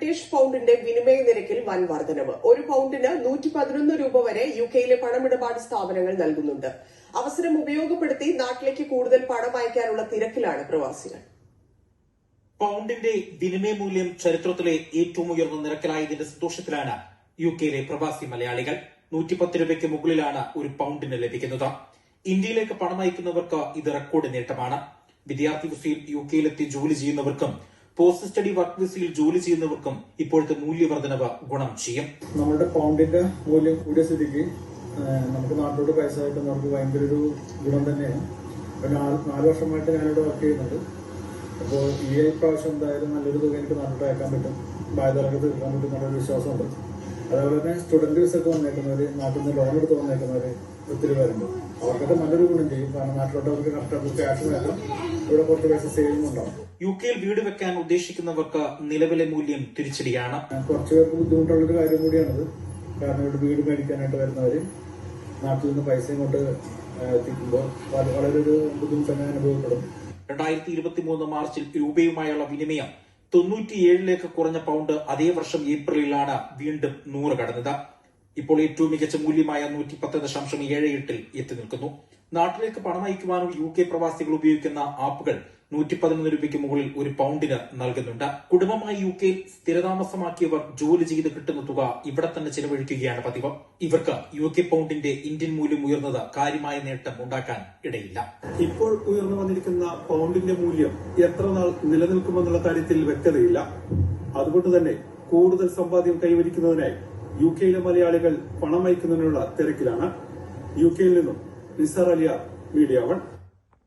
British പൗണ്ടിന്റെ വിനിമയ നിരക്കിൽ വൻ വർധനവ്. ഒരു പൗണ്ടിന് നൂറ്റി പതിനൊന്ന് രൂപ വരെ യു കെയിലെ പണമിടപാട് സ്ഥാപനങ്ങൾ നൽകുന്നുണ്ട്. അവസരം ഉപയോഗപ്പെടുത്തി നാട്ടിലേക്ക് കൂടുതൽ പണം അയക്കാനുള്ള തിരക്കിലാണ് പ്രവാസികൾ. പൗണ്ടിന്റെ വിനിമയ മൂല്യം ചരിത്രത്തിലെ ഏറ്റവും ഉയർന്ന നിരക്കിലായതിന്റെ സന്തോഷത്തിലാണ് യു കെയിലെ പ്രവാസി മലയാളികൾ. നൂറ്റിപ്പത്ത് രൂപയ്ക്ക് മുകളിലാണ് ഒരു പൗണ്ടിന് ലഭിക്കുന്നത്. ഇന്ത്യയിലേക്ക് പണം അയക്കുന്നവർക്ക് ഇത് റെക്കോർഡ് നേട്ടമാണ്. വിദ്യാർത്ഥി വിസയിൽ യു കെയിലെത്തി ജോലി ചെയ്യുന്നവർക്കും പോസ്റ്റ് സ്റ്റഡി വർക്ക് വിസയിൽ ജോലി ചെയ്യുന്നവർക്കും ഇപ്പോഴത്തെ മൂല്യവർദ്ധനവ് ഗുണം ചെയ്യും. നമ്മുടെ പൗണ്ടിന്റെ മൂല്യം കൂടിയ സ്ഥിതിക്ക് നമുക്ക് നാട്ടിലോട്ട് പൈസ അയക്കുന്നവർക്ക് ഭയങ്കര ഒരു ഗുണം തന്നെയാണ്. നാല് വർഷമായിട്ട് ഞാനിവിടെ വർക്ക് ചെയ്യുന്നുണ്ട്. അപ്പോൾ ഈ പ്രാവശ്യം എന്തായാലും നല്ലൊരു തുക എനിക്ക് നാട്ടിലോട്ട് അയക്കാൻ പറ്റും. ബാധ്യതകൾക്ക് തീർക്കാൻ പറ്റും എന്നുള്ളൊരു വിശ്വാസമുണ്ട്. അതേപോലെ തന്നെ സ്റ്റുഡന്റ് വിസ ഒക്കെ വന്നേക്കുന്നവര് നാട്ടിൽ നിന്ന് ലോൺ എടുത്ത് വന്നേക്കുന്നവര് ഒത്തിരി പേരുണ്ട്. അവർക്കൊക്കെ നല്ലൊരു ഗുണം ചെയ്യും. കാരണം നാട്ടിലോട്ട് അവർക്ക് കറക്റ്റ് ക്യാഷ് നേട്ടം ഇവിടെ കുറച്ച് പൈസ സേവിങ് ഉണ്ടാവും. യു കെയിൽ വീട് വെക്കാൻ ഉദ്ദേശിക്കുന്നവർക്ക് നിലവിലെ മൂല്യം തിരിച്ചടിയാണ്. കുറച്ച് പേർക്ക് ബുദ്ധിമുട്ടുള്ളൊരു കാര്യം കൂടിയാണത്. കാരണം ഇവിടെ വീട് മേടിക്കാനായിട്ട് വരുന്നവര് നാട്ടിൽ നിന്ന് പൈസ ഇങ്ങോട്ട് എത്തിക്കുമ്പോൾ വളരെ ഒരു ബുദ്ധിമുട്ട് തന്നെ അനുഭവപ്പെടും. രണ്ടായിരത്തി ഇരുപത്തി മൂന്ന് മാർച്ചിൽ രൂപയുമായുള്ള വിനിമയം തൊണ്ണൂറ്റിയേഴിലേക്ക് കുറഞ്ഞ പൗണ്ട് അതേ വർഷം ഏപ്രിലിലാണ് വീണ്ടും നൂറ് കടന്നത്. ഇപ്പോൾ ഏറ്റവും മികച്ച മൂല്യമായ നൂറ്റി പത്ത് ദശാംശം ഏഴ് എട്ടിൽ എത്തി നിൽക്കുന്നു. നാട്ടിലേക്ക് പണം അയക്കുവാനും യു കെ പ്രവാസികൾ ഉപയോഗിക്കുന്ന ആപ്പുകൾ നൂറ്റി പതിനൊന്ന് രൂപയ്ക്ക് മുകളിൽ ഒരു പൗണ്ടിന് നൽകുന്നുണ്ട്. കുടുംബമായി യു കെയിൽ സ്ഥിരതാമസമാക്കിയവർ ജോലി ചെയ്ത് കിട്ടുന്ന തുക ഇവിടെ തന്നെ ചെലവഴിക്കുകയാണ് പതിവ്. ഇവർക്ക് യു കെ പൗണ്ടിന്റെ ഇന്ത്യൻ മൂല്യം ഉയർന്നത് കാര്യമായ നേട്ടം ഉണ്ടാക്കാൻ ഇടയില്ല. ഇപ്പോൾ ഉയർന്നു വന്നിരിക്കുന്ന പൗണ്ടിന്റെ മൂല്യം എത്ര നാൾ നിലനിൽക്കുമെന്നുള്ള കാര്യത്തിൽ വ്യക്തതയില്ല. അതുകൊണ്ട് തന്നെ കൂടുതൽ സമ്പാദ്യം കൈവരിക്കുന്നതിനായി യു കെയിലെ മലയാളികൾ പണം അയക്കുന്നതിനുള്ള തിരക്കിലാണ്. യു കെയിൽ നിന്നും നിസാർ അലിയ മീഡിയ വൺ.